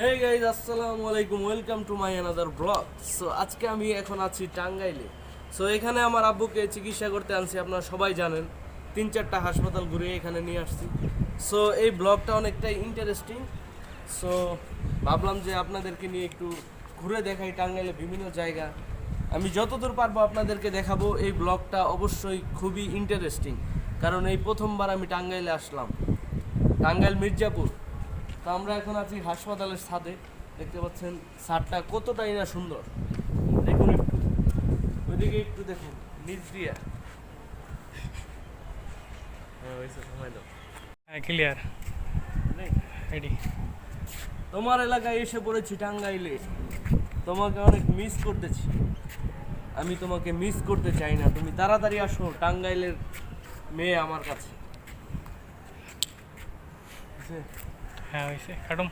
হে guys আসসালামু আলাইকুম welcome to my another blog so আজকে আমি এখন আছি টাঙ্গাইলে। সো এখানে আমার আব্বুকে চিকিৎসা করতে আনছি, আপনারা সবাই জানেন। তিন চারটা হাসপাতাল ঘুরে এখানে নিয়ে আসছি। সো এই ব্লগটা অনেকটাই ইন্টারেস্টিং সো ভাবলাম যে আপনাদেরকে নিয়ে একটু ঘুরে দেখাই টাঙ্গাইলে বিভিন্ন জায়গা। আমি যতদূর পারব আপনাদেরকে দেখাবো, এই ব্লগটা অবশ্যই খুবই ইন্টারেস্টিং কারণ এই প্রথমবার আমি টাঙ্গাইলে আসলাম। টাঙ্গাইল মির্জাপুর। তো আমরা এখন আছি হাসপাতালের ছাদে। দেখতে পাচ্ছেন ছাদটা কতটাই না সুন্দর। দেখুন একটু। ওইদিকে একটু দেখুন নিচ দিয়া। হ্যাঁ হ্যাঁ ক্লিয়ার। রেডি তোমার এলাকায় এসে পড়েছি টাঙ্গাইলে। তোমাকে অনেক মিস করতেছি। আমি তোমাকে মিস করতে চাই না। তুমি তাড়াতাড়ি আসো টাঙ্গাইলের মেয়ে আমার কাছে। हाँ वैसे खड़ूम